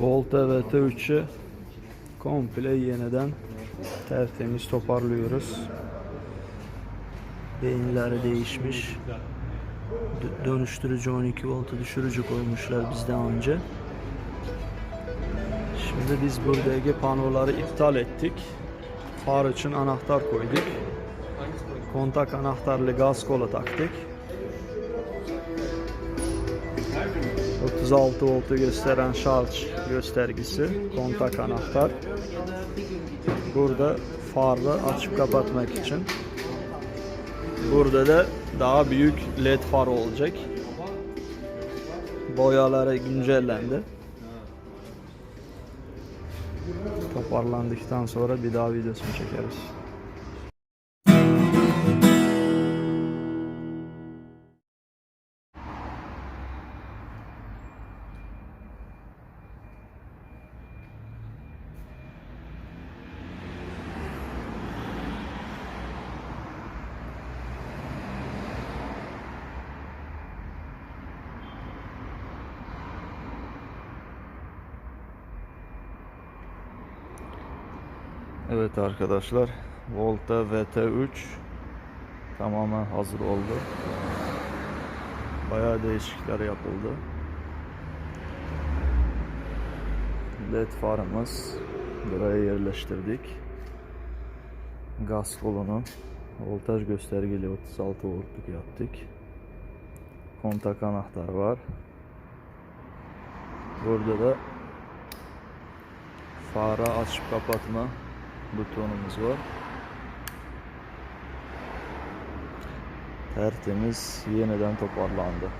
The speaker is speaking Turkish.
Volta ve T3'ü komple yeniden tertemiz toparlıyoruz. Beyinleri değişmiş. Dönüştürücü 12 voltu düşürücü koymuşlar bizden önce. Şimdi biz buradaki panoları iptal ettik. Far için anahtar koyduk. Kontak anahtarlı gaz kola taktık. 36 voltu gösteren şarj göstergesi, kontak anahtar. Burada farı açıp kapatmak için. Burada da daha büyük led far olacak. Boyaları güncellendi. Toparlandıktan sonra bir daha videosunu çekeriz. Evet arkadaşlar Volta VT3 tamamen hazır oldu. Bayağı değişiklikler yapıldı. LED farımız buraya yerleştirdik. Gaz kolunu voltaj göstergeli 36 voltluk yaptık. Kontak anahtar var. Burada da fara açıp kapatma butonumuz var. Tertemiz yeniden toparlandı.